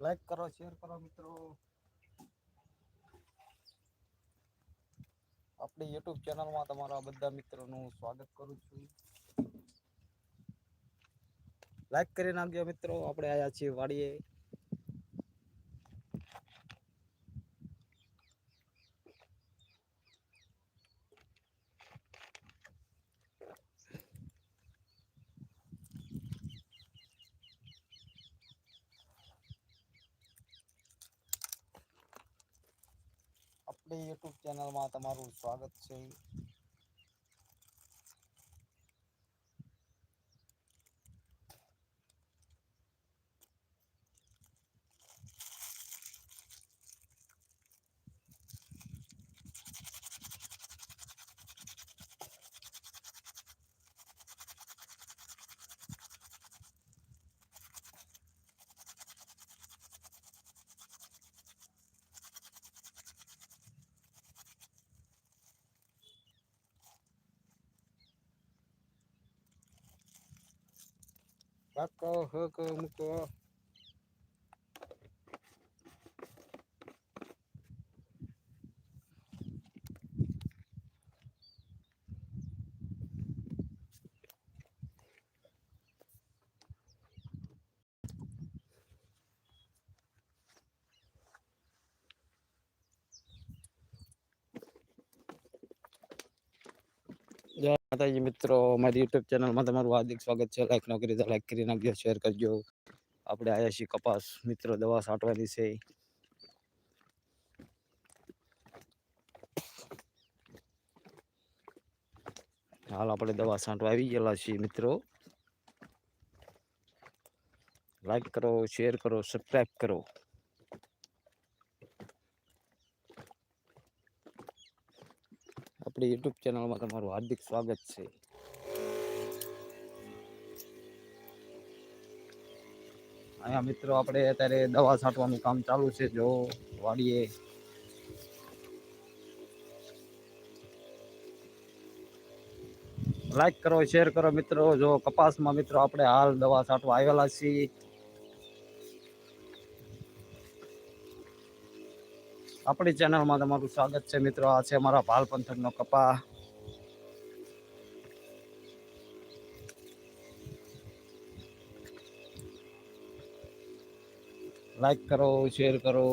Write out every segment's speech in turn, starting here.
Like કરો share કરો મિત્રો. આપણી યુટ્યુબ ચેનલમાં તમારા બધા મિત્રોનું સ્વાગત કરું છું. લાઈક કરી નાખજો મિત્રો. આપણે આયા છીએ વાડીએ. આપણી યુટ્યુબ ચેનલમાં તમારું સ્વાગત છે. કાકો હક મૂકો જય માતાજી મિત્રો મારી યુટ્યુબ ચેનલમાં તમારું હાર્દિક સ્વાગત છે. લાઈક ન કરી તો લાઈક કરી નાખજો શેર કરજો. આપણે આવ્યા છીએ કપાસ. મિત્રો, દવા છાંટવાની છે. હાલ આપણે દવા છાંટવા આવી ગયેલા છીએ મિત્રો. લાઈક કરો શેર કરો સબસ્ક્રાઈબ કરો. આપણી યુટ્યુબ ચેનલમાં તમારું હાર્દિક સ્વાગત છે અહીંયા મિત્રો આપણે અત્યારે દવા છાંટવાનું કામ ચાલુ છે જો વાડીએ લાઈક કરો શેર કરો, મિત્રો. જો કપાસમાં મિત્રો આપણે હાલ દવા છાંટવા આવેલા છીએ આપણી ચેનલમાં તમારું સ્વાગત છે મિત્રો. આ છે અમારા ભાલ પંથકનો કપા. લાઈક કરો શેર કરો.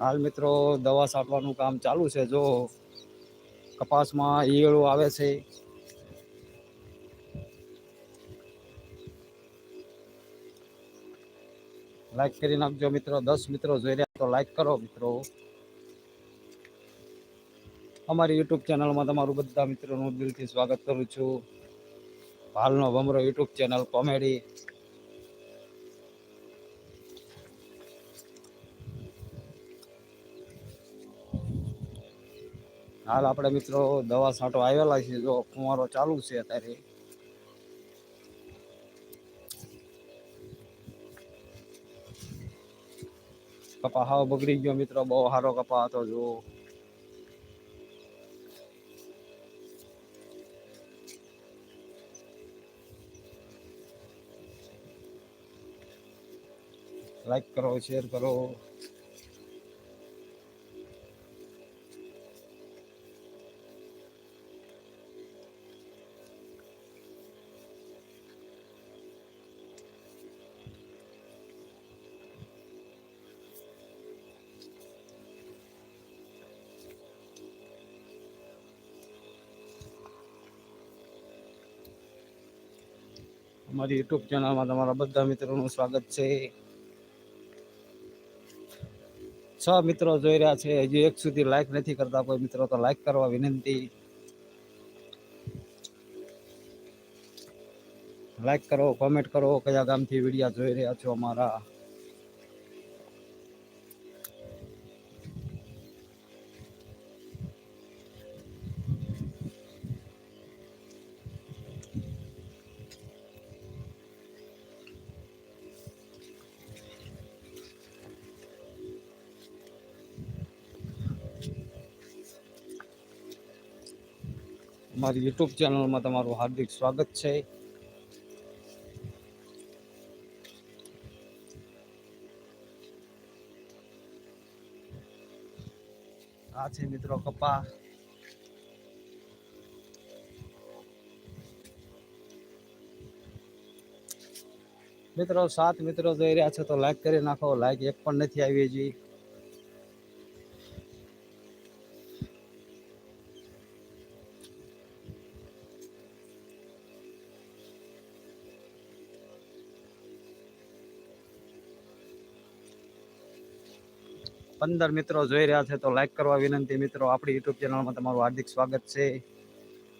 હાલ મિત્રો, દવા છાંટવાનું કામ ચાલુ છે. જો કપાસમાં ઈયળો આવે છે લાઈક કરી નાખજો મિત્રો, દસ મિત્રો જોઈ રહ્યા તો લાઈક કરો મિત્રો. અમારી યુટ્યુબ ચેનલમાં તમારું બધા મિત્રોનું દિલથી સ્વાગત કરું છું. હાલનો ભમરો યુટ્યુબ ચેનલ કોમેડી. હાલ આપણે મિત્રો દવા છાંટો આવેલા છે જો ફુવારો ચાલુ છે અત્યારે. કપા હાવ બગડી ગયો મિત્રો બહુ સારો કપા હતો જો લાઈક કરો શેર કરો. અમારી યુટ્યુબ ચેનલમાં તમારા બધા મિત્રોનું સ્વાગત છે. છ મિત્રો જોઈ રહ્યા છે, હજી એક સુધી લાઈક નથી કરતા, કોઈ મિત્રો તો લાઈક કરવા વિનંતી. લાઈક કરો કોમેન્ટ કરો, કયા ગામથી વિડીયા જોઈ રહ્યા છો અમારા. મારી યુટ્યુબ ચેનલમાં તમારું હાર્દિક સ્વાગત છે. આ છે મિત્રો કપા. મિત્રો, સાત મિત્રો જોઈ રહ્યા છે તો લાઈક કરી નાખો. લાઈક એક પણ નથી આવી હજી. પંદર મિત્રો જોઈ રહ્યા છે તો લાઈક કરવા વિનંતી મિત્રો, આપણી યુટ્યુબ ચેનલમાં તમારું હાર્દિક સ્વાગત છે.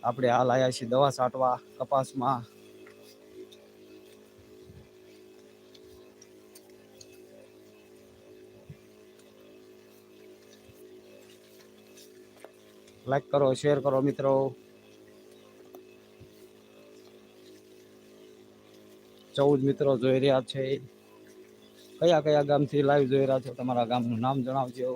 આપણે હાલ આવ્યા છીએ દવા છાંટવા કપાસમાં. લાઈક કરો શેર કરો મિત્રો. ચૌદ મિત્રો જોઈ રહ્યા છે. કયા કયા ગામથી લાઈવ જોઈ રહ્યા છો? તમારા ગામનું નામ જણાવજો.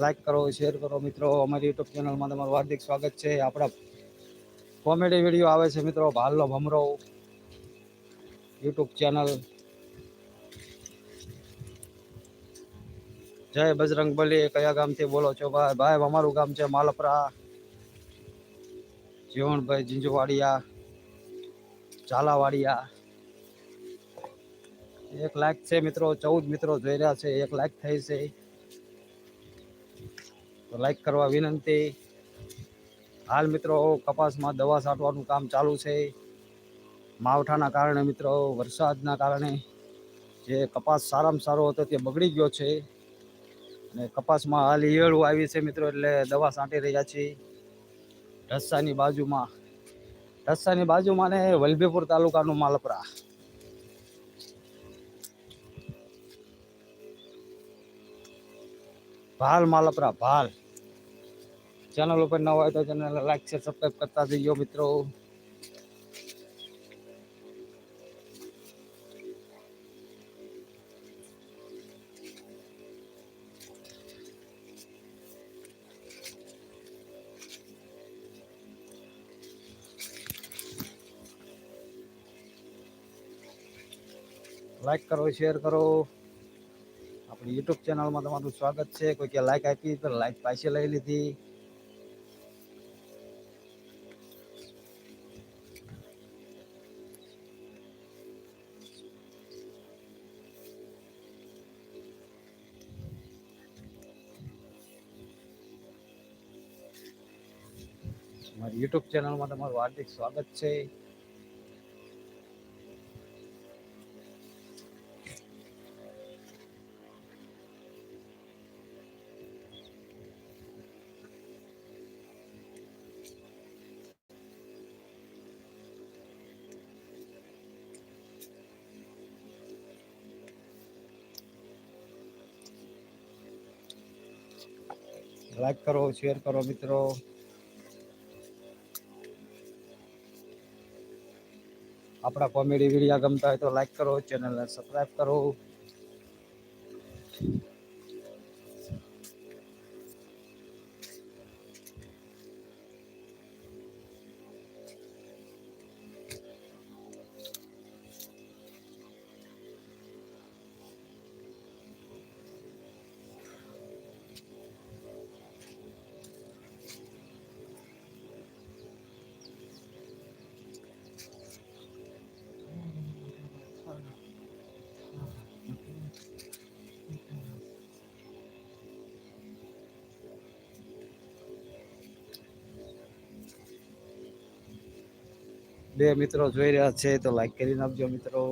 લાઈક કરો શેર કરો, મિત્રો. અમારી યુટ્યુબ ચેનલમાં તમારું હાર્દિક સ્વાગત છે. આપણા કોમેડી વીડિયો આવે છે, મિત્રો. ભાલનો ભમરો. યુટ્યુબ ચેનલ જય બજરંગ બલી કયા ગામથી બોલો છો ભાઈ? ભાઈ, અમારું ગામ છે માલપરા. જીવણભાઈ જીંજવાડિયા, ઝાલાવાડિયા. એક લાખ છે મિત્રો, ચૌદ મિત્રો જોઈ રહ્યા છે, એક લાખ થઈ છે. તો લાઈક કરવા વિનંતી. હાલ મિત્રો, કપાસમાં દવા છાંટવાનું કામ ચાલુ છે. માવઠાના કારણે મિત્રો, વરસાદના કારણે જે કપાસ સારામાં સારો હતો તે બગડી ગયો છે. અને કપાસમાં હાલ ઈયળું આવી છે મિત્રો, એટલે દવા છાંટી રહ્યા છીએ. ઢસાની બાજુમાં ઢસાની બાજુમાં ને વલભીપુર તાલુકાનું માલપરા. ભાલ માલપરા, ભાલ. ચેનલ ઉપર ન હોય તો ચેનલ લાઈક શેર સબસ્ક્રાઈબ કરતા જઈયો મિત્રો. લાઈક કરો શેર કરો. આપણી યુટ્યુબ ચેનલમાં તમારું સ્વાગત છે. કોઈ કે લાઈક આપી તો લાઈક પાછી લઈ લીધી. મારી યુટ્યુબ ચેનલમાં તમારું હાર્દિક સ્વાગત છે. લાઈક કરો શેર કરો, મિત્રો. આપણા કોમેડી વિડીયા ગમતા હોય તો લાઈક કરો ચેનલને સબસ્ક્રાઈબ કરો. બે મિત્રો જોઈ રહ્યા છે તો લાઈક કરી નાખજો મિત્રો.